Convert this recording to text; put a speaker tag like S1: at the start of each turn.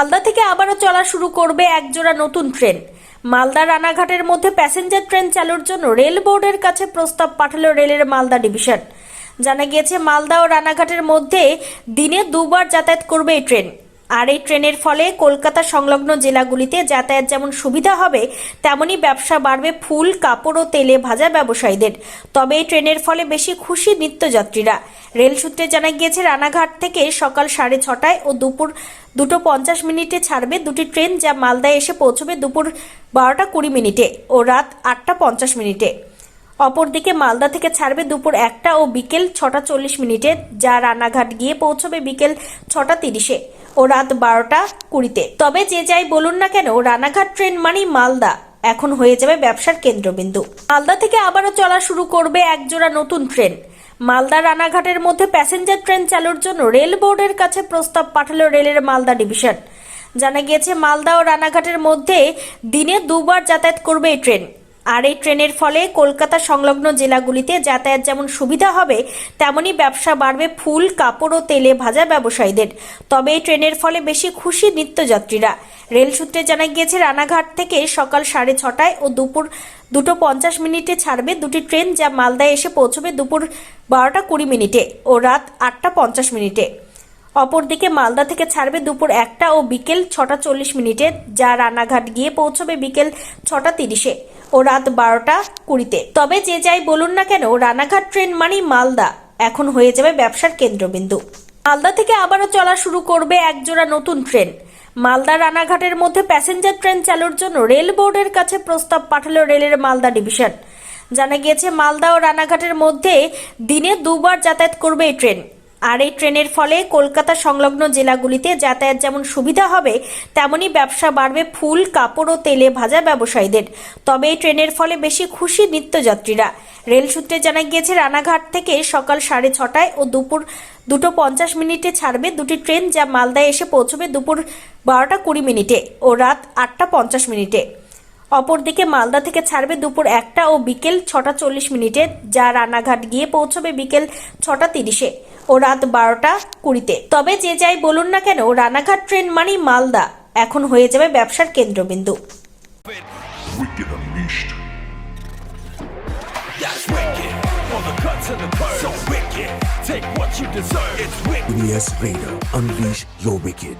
S1: মালদা থেকে আবারও চলা শুরু করবে একজোড়া নতুন ট্রেন। মালদা রানাঘাটের মধ্যে প্যাসেঞ্জার ট্রেন চালুর জন্য রেল বোর্ডের কাছে প্রস্তাব পাঠালো রেলের মালদা ডিভিশন। জানা গিয়েছে, মালদা ও রানাঘাটের মধ্যে দিনে দুবার যাতায়াত করবে এই ট্রেন। আর এই ট্রেনের ফলে কলকাতা সংলগ্ন জেলাগুলিতে যাতায়াত যেমন সুবিধা হবে তেমনই ব্যবসা বাড়বে ফুল, কাপড় ও তেলে ভাজা ব্যবসায়ীদের। তবে এই ট্রেনের ফলে বেশি খুশি নিত্যযাত্রীরা। রেল সূত্রে জানা গিয়েছে, রানাঘাট থেকে সকাল সাড়ে ছটায় ও দুপুর দুটো পঞ্চাশ মিনিটে ছাড়বে দুটি ট্রেন যা মালদায় এসে পৌঁছবে দুপুর বারোটা কুড়ি মিনিটে ও রাত আটটা পঞ্চাশ মিনিটে। অপরদিকে মালদা থেকে ছাড়বে দুপুর একটা ও বিকেল ছটা চল্লিশ মিনিটে, যা রানাঘাট গিয়ে পৌঁছবে বিকেল ছটা তিরিশে। ও রাত বারোটা কুড়িতে। তবে যে যাই বলুন না কেন, রানাঘাট ট্রেন মানেই মালদা। এখন হয়ে যাবে ব্যবসার কেন্দ্রবিন্দু। মালদা থেকে আবারও চলা শুরু করবে একজোড়া নতুন ট্রেন। মালদা রানাঘাটের মধ্যে প্যাসেঞ্জার ট্রেন চালুর জন্য রেল বোর্ডের কাছে প্রস্তাব পাঠালো রেলের মালদা ডিভিশন। জানা গিয়েছে, মালদা ও রানাঘাটের মধ্যে দিনে দুবার যাতায়াত করবে এই ট্রেন। আর এই ট্রেনের ফলে কলকাতা সংলগ্ন জেলাগুলিতে যাতায়াত যেমন সুবিধা হবে তেমনই ব্যবসা বাড়বে ফুল, কাপড় ও তেলে ভাজা ব্যবসায়ীদের। তবে এই ট্রেনের ফলে বেশি খুশি নিত্যযাত্রীরা। রেল সূত্রে জানা গিয়েছে, রানাঘাট থেকে সকাল সাড়ে ছটায় ও দুপুর দুটো পঞ্চাশ মিনিটে ছাড়বে দুটি ট্রেন, যা মালদায় এসে পৌঁছবে দুপুর বারোটা কুড়ি মিনিটে ও রাত আটটা পঞ্চাশ মিনিটে। অপরদিকে মালদা থেকে ছাড়বে দুপুর একটা ও বিকেল ছটা চল্লিশ মিনিটে, যা রানাঘাট গিয়ে পৌঁছবে বিকেল ছটা তিরিশে ও রাত বারোটা কুড়িতে। তবে যে যাই বলুন না কেন, রানাঘাট ট্রেন মানেই মালদা। এখন হয়ে যাবে ব্যবসার কেন্দ্রবিন্দু। মালদা থেকে আবারও চলা শুরু করবে একজোড়া নতুন ট্রেন। মালদা রানাঘাটের মধ্যে প্যাসেঞ্জার ট্রেন চালুর জন্য রেল বোর্ডের কাছে প্রস্তাব পাঠালো রেলের মালদা ডিভিশন। জানা গিয়েছে, মালদা ও রানাঘাটের মধ্যে দিনে দুবার যাতায়াত করবে এই ট্রেন। আর এই ট্রেনের ফলে কলকাতা সংলগ্ন জেলাগুলিতে যাতায়াত যেমন সুবিধা হবে তেমনই ব্যবসা বাড়বে ফুল, কাপড় ও তেলে ভাজা ব্যবসায়ীদের। তবে এই ট্রেনের ফলে বেশি খুশি নিত্যযাত্রীরা। রেল সূত্রে জানা গিয়েছে, রানাঘাট থেকে সকাল সাড়ে ছটায় ও দুপুর দুটো পঞ্চাশ মিনিটে ছাড়বে দুটি ট্রেন, যা মালদায় এসে পৌঁছবে দুপুর বারোটা কুড়ি মিনিটে ও রাত আটটা পঞ্চাশ মিনিটে। অপরদিকে মালদা থেকে ছাড়বে দুপুর একটা ও বিকেল ছটা চল্লিশ মিনিটে যা রানাঘাট গিয়ে পৌঁছবে বিকেল ছটা তিরিশে ও রাত বারোটা কুড়িতে। তবে যে যাই বলুন না কেন রানাঘাট ট্রেন মানেই মালদা। এখন হয়ে যাবে ব্যবসার কেন্দ্রবিন্দু।
S2: Unleash your wicked.